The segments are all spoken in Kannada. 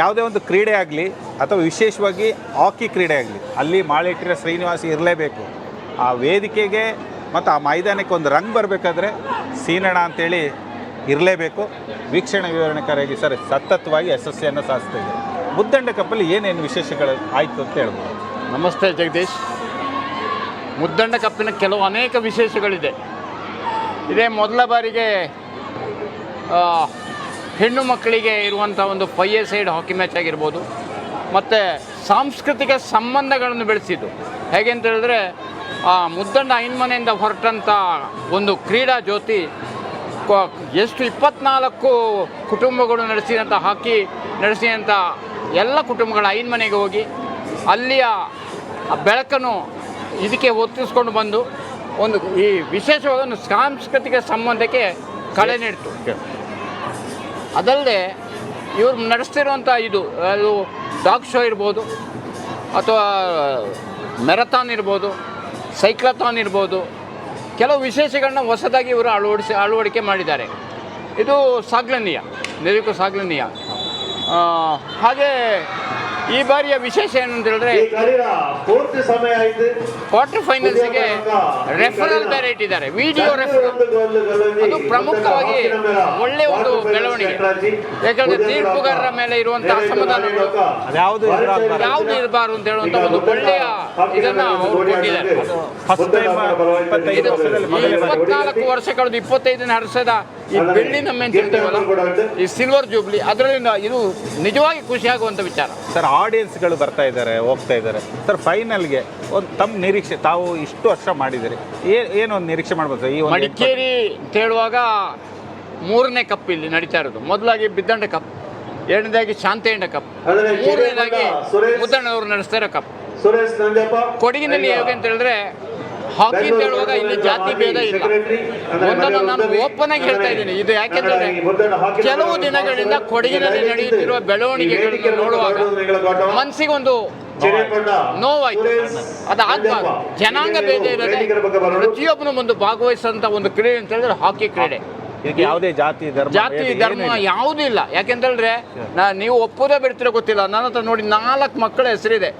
ಯಾವುದೇ ಒಂದು ಕ್ರೀಡೆ ಆಗಲಿ ಅಥವಾ ವಿಶೇಷವಾಗಿ ಹಾಕಿ ಕ್ರೀಡೆ ಆಗಲಿ, ಅಲ್ಲಿ ಮಾಳಿಟ್ಟಿರೋ ಶ್ರೀನಿವಾಸ ಇರಲೇಬೇಕು. ಆ ವೇದಿಕೆಗೆ ಮತ್ತು ಆ ಮೈದಾನಕ್ಕೆ ಒಂದು ರಂಗ್ ಬರಬೇಕಾದ್ರೆ ಸೀನಣ್ಣ ಅಂತೇಳಿ ಇರಲೇಬೇಕು. ವೀಕ್ಷಣೆ ವಿವರಣೆಕಾರಿಯಾಗಿ ಸರ್, ಸತತವಾಗಿ ಯಶಸ್ಸಿಯನ್ನು ಸಾಧಿಸ್ತಾ ಇದೆ ಮುದ್ದಂಡ ಕಪ್ಪಲ್ಲಿ ಏನೇನು ವಿಶೇಷಗಳು ಆಯಿತು ಅಂತ ಹೇಳ್ಬೋದು? ನಮಸ್ತೆ ಜಗದೀಶ್. ಮುದ್ದಂಡ ಕಪ್ಪಿನ ಕೆಲವು ಅನೇಕ ವಿಶೇಷಗಳಿದೆ. ಇದೇ ಮೊದಲ ಬಾರಿಗೆ ಹೆಣ್ಣು ಮಕ್ಕಳಿಗೆ ಇರುವಂಥ ಒಂದು five a side hockey match ಆಗಿರ್ಬೋದು. ಮತ್ತು ಸಾಂಸ್ಕೃತಿಕ ಸಂಬಂಧಗಳನ್ನು ಬೆಳೆಸಿದ್ದು. ಹೇಗೆ ಅಂತ ಹೇಳಿದ್ರೆ ಆ ಮುದ್ದಣ್ಣ ಐನ್ಮನೆಯಿಂದ ಹೊರಟಂಥ ಒಂದು ಕ್ರೀಡಾ ಜ್ಯೋತಿ ಎಷ್ಟು ಇಪ್ಪತ್ನಾಲ್ಕು ಕುಟುಂಬಗಳು ನಡೆಸಿದಂಥ ಹಾಕಿ ನಡೆಸಿದಂಥ ಎಲ್ಲ ಕುಟುಂಬಗಳ ಐನ್ಮನೆಗೆ ಹೋಗಿ ಅಲ್ಲಿಯ ಬೆಳಕನ್ನು ಇದಕ್ಕೆ ಒತ್ತಿಸ್ಕೊಂಡು ಬಂದು ಒಂದು ಈ ವಿಶೇಷವಾದ ಒಂದು ಸಾಂಸ್ಕೃತಿಕ ಸಂಬಂಧಕ್ಕೆ ಕಳೆ ನೀಡ್ತು. ಅದಲ್ಲದೆ ಇವರು ನಡೆಸ್ತಿರುವಂಥ ಇದು, ಅದು ಡಾಗ್ ಶೋ ಇರ್ಬೋದು, ಅಥವಾ ಮೆರಥಾನ್ ಇರ್ಬೋದು, ಸೈಕ್ಲಥಾನ್ ಇರ್ಬೋದು, ಕೆಲವು ವಿಶೇಷಗಳನ್ನ ಹೊಸದಾಗಿ ಇವರು ಅಳವಡಿಸಿ ಅಳವಡಿಕೆ ಮಾಡಿದ್ದಾರೆ. ಇದು ಸಾಗ್ಲನೀಯ ನಿಜಕ್ಕೂ ಸಾಗ್ಲನೀಯ. ಹಾಗೆ ಈ ಬಾರಿಯ ವಿಶೇಷ ಏನು ಅಂತ ಹೇಳಿದ್ರೆ ಈ ಫೈನಲ್ಸ್ಗೆ ಸಮಯ ಆಯ್ತು. ಕ್ವಾರ್ಟರ್ ಫೈನಲ್ಸ್ಗೆ ರೆಫರಲ್ ಬೇರೆ ಇಟ್ಟಿದ್ದಾರೆ. ವಿಡಿಯೋ ರೆಫರಲ್ ಅದು ಪ್ರಮುಖವಾಗಿ ಒಳ್ಳೆಯ ಒಂದು ಬೆಳವಣಿಗೆ. ಯಾಕಂದ್ರೆ ತೀರ್ಪುಗಾರರ ಮೇಲೆ ಇರುವಂತಹ ಅಸಮಾಧಾನಗಳು ಅದ್ಯಾವುದು ಇರಬಾರದು. ಯಾವುದು ಇರಬಾರ್ದು ಅಂತ ಹೇಳುವಂಥ ಒಂದು ಒಳ್ಳೆಯ ಇದನ್ನ ಅವರು ಕೊಟ್ಟಿದ್ದಾರೆ. ಇಪ್ಪತ್ನಾಲ್ಕು ವರ್ಷ ಕಳೆದು ಇಪ್ಪತ್ತೈದನೇ ಹರ್ಷದ ಈ ಬೆಳ್ಳಿ ನಮ್ಮ ಈ ಸಿಲ್ವರ್ ಜೂಬ್ಲಿ ಅದರಲ್ಲಿ ಇದು ನಿಜವಾಗಿ ಖುಷಿ ಆಗುವಂಥ ವಿಚಾರ. ಸರ್ ಆಡಿಯನ್ಸ್ಗಳು ಬರ್ತಾ ಇದ್ದಾರೆ ಹೋಗ್ತಾ ಇದ್ದಾರೆ. ಸರ್ ಫೈನಲ್ಗೆ ಒಂದು ತಮ್ಮ ನಿರೀಕ್ಷೆ ತಾವು ಇಷ್ಟು ವರ್ಷ ಮಾಡಿದ್ದೀರಿ. ಏ- ಏನು ಒಂದು ನಿರೀಕ್ಷೆ ಮಾಡ್ಬೋದು ಈ ಒಂದು ಮಡಿಕೇರಿ ಅಂತ ಹೇಳುವಾಗ ಮೂರನೇ ಕಪ್ ಇಲ್ಲಿ ನಡೀತಾ ಇರೋದು. ಮೊದಲಾಗಿ ಬಿದ್ದಂಡ ಕಪ್ ಎರಡನೇದಾಗಿ ಶಾಂತೇಂಡ ಕಪ್ ಮೂರನೇದಾಗಿ ಸುರೇಶ್- ಮುದ್ದಣ್ಣವರು ನಡೆಸ್ತಾ ಇರೋ ಕಪ್ ಕೊಡಗಿನಲ್ಲಿ ಹೇಗೆ ಅಂತ ಹೇಳಿದ್ರೆ ಹಾಕಿ ಅಂತ ಹೇಳುವಾಗ ಇಲ್ಲಿ ಜಾತಿ ಭೇದ ಇಲ್ಲ. ಒಂದನ್ನು ನಾನು ಓಪನ್ ಆಗಿ ಹೇಳ್ತಾ ಇದ್ದೀನಿ. ಇದು ಯಾಕೆಂದ್ರೆ ಕೆಲವು ದಿನಗಳಿಂದ ಕೊಡಗಿನಲ್ಲಿ ನಡೆಯುತ್ತಿರುವ ಬೆಳವಣಿಗೆಗಳನ್ನು ನೋಡುವಾಗ ಮನಸ್ಸಿಗೆ ಒಂದು ನೋವಾಯ್ತು. ಅದಾಗಬಾರ್ದು ಜನಾಂಗ ಭೇದ ಇರಲಿ ಪ್ರತಿಯೊಬ್ಬನು ಒಂದು ಭಾಗವಹಿಸುವಂತ ಒಂದು ಕ್ರೀಡೆ ಅಂತ ಹೇಳಿದ್ರೆ ಹಾಕಿ ಕ್ರೀಡೆ. ಇದಕ್ಕೆ ಯಾವುದೇ ಜಾತಿ ಧರ್ಮ ಜಾತಿ ಧರ್ಮ. ಯಾವುದೂ ಇಲ್ಲ. ಯಾಕೆಂತೇಳಿದ್ರೆ ನಾ ನೀವು ಒಪ್ಪೋದೇ ಬಿಡ್ತಿರೋ ಗೊತ್ತಿಲ್ಲ. ನನ್ನ ಹತ್ರ ನೋಡಿ ನಾಲ್ಕು ಮಕ್ಕಳ ಹೆಸರಿದೆ.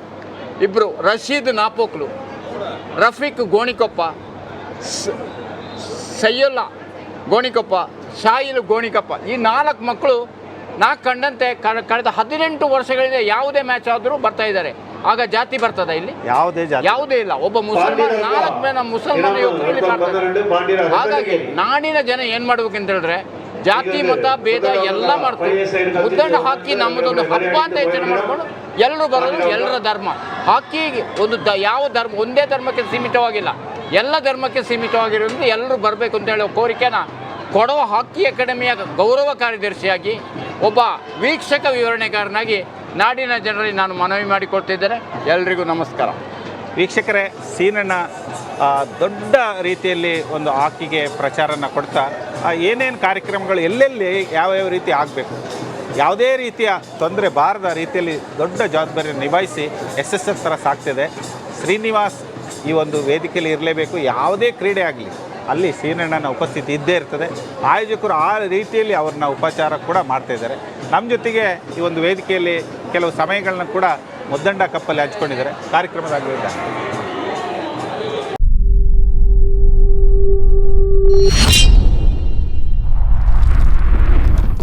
ಇಬ್ರು ರಶೀದ್ ನಾಪೋಕ್ಲು. ರಫೀಕ್ ಗೋಣಿಕೊಪ್ಪ ಸ- ಸಯ್ಯುಲ್ಲಾ ಗೋಣಿಕೊಪ್ಪ ಶಾಯಿಲ್ ಗೋಣಿಕೊಪ್ಪ ಈ ನಾಲ್ಕು ಮಕ್ಕಳು ನಾ ಕಂಡಂತೆ ಕಳೆದ ಹದಿನೆಂಟು ವರ್ಷಗಳಿಂದ ಯಾವುದೇ ಮ್ಯಾಚ್ ಆದರೂ ಬರ್ತಾ ಇದ್ದಾರೆ. ಆಗ ಜಾತಿ ಬರ್ತದ ಇಲ್ಲಿ? ಯಾವುದೇ ಜಾತಿ. ಯಾವುದೇ ಇಲ್ಲ. ಒಬ್ಬ ಮುಸಲ್ಮಾನ್ ನಾಲ್ಕು ಜನ ಮುಸಲ್ಮಾನ ಹಾಗಾಗಿ ನಾಡಿನ ಜನ ಏನ್ ಮಾಡ್ಬೇಕಂತ ಅಂತ ಹೇಳಿದ್ರೆ ಜಾತಿ, ಮತ, ಭೇದ ಎಲ್ಲ ಮಾಡ್ತೀವಿ. ಉದ್ದಂಡ ಹಾಕಿ ನಮ್ಮದೊಂದು ಹಬ್ಬ ಅಂತ ಯೋಚನೆ ಮಾಡ್ಕೊಂಡು ಎಲ್ಲರೂ ಬರೋದು ಎಲ್ಲರ ಧರ್ಮ. ಹಾಕಿ ಒಂದು ದ ಯಾವ ಧರ್ಮ, ಒಂದೇ ಧರ್ಮಕ್ಕೆ ಸೀಮಿತವಾಗಿಲ್ಲ. ಎಲ್ಲ ಧರ್ಮಕ್ಕೆ ಸೀಮಿತವಾಗಿರೋದ್ರಿಂದ ಎಲ್ಲರೂ ಬರಬೇಕು ಅಂತ ಹೇಳೋ ಕೋರಿಕೆನ ಕೊಡವ ಹಾಕಿ ಅಕಾಡೆಮಿಯ ಗೌರವ ಕಾರ್ಯದರ್ಶಿಯಾಗಿ ಒಬ್ಬ ವೀಕ್ಷಕ ವಿವರಣೆಗಾರನಾಗಿ ನಾಡಿನ ಜನರಲ್ಲಿ ನಾನು ಮನವಿ ಮಾಡಿಕೊಡ್ತಿದ್ದೇನೆ. ಎಲ್ರಿಗೂ ನಮಸ್ಕಾರ. ವೀಕ್ಷಕರೇ, ಸೀನಣ್ಣ ದೊಡ್ಡ ರೀತಿಯಲ್ಲಿ ಒಂದು ಹಾಕಿಗೆ ಪ್ರಚಾರನ ಕೊಡ್ತಾ ಏನೇನು ಕಾರ್ಯಕ್ರಮಗಳು ಎಲ್ಲೆಲ್ಲಿ ಯಾವ್ಯಾವ ರೀತಿ ಆಗಬೇಕು? ಯಾವುದೇ ರೀತಿಯ ತೊಂದರೆ ಬಾರದ ರೀತಿಯಲ್ಲಿ ದೊಡ್ಡ ಜವಾಬ್ದಾರಿಯನ್ನು ನಿಭಾಯಿಸಿ ಯಶಸ್ಸು ಥರ ಸಾಕ್ತಿದೆ. ಶ್ರೀನಿವಾಸ್ ಈ ಒಂದು ವೇದಿಕೆಯಲ್ಲಿ ಇರಲೇಬೇಕು. ಯಾವುದೇ ಕ್ರೀಡೆ ಆಗಲಿ, ಅಲ್ಲಿ ಸೀನಣ್ಣನ ಉಪಸ್ಥಿತಿ ಇದ್ದೇ ಇರ್ತದೆ. ಆಯೋಜಕರು ಆ ರೀತಿಯಲ್ಲಿ ಅವ್ರನ್ನ ಉಪಚಾರ ಕೂಡ ಮಾಡ್ತಾ ಇದ್ದಾರೆ. ನಮ್ಮ ಜೊತೆಗೆ ಈ ಒಂದು ವೇದಿಕೆಯಲ್ಲಿ ಕೆಲವು ಸಮಯಗಳನ್ನ ಕೂಡ ಮುದ್ದಂಡ ಕಪ್ಪಲ್ಲಿ ಹಂಚ್ಕೊಂಡಿದ್ದಾರೆ. ಕಾರ್ಯಕ್ರಮದ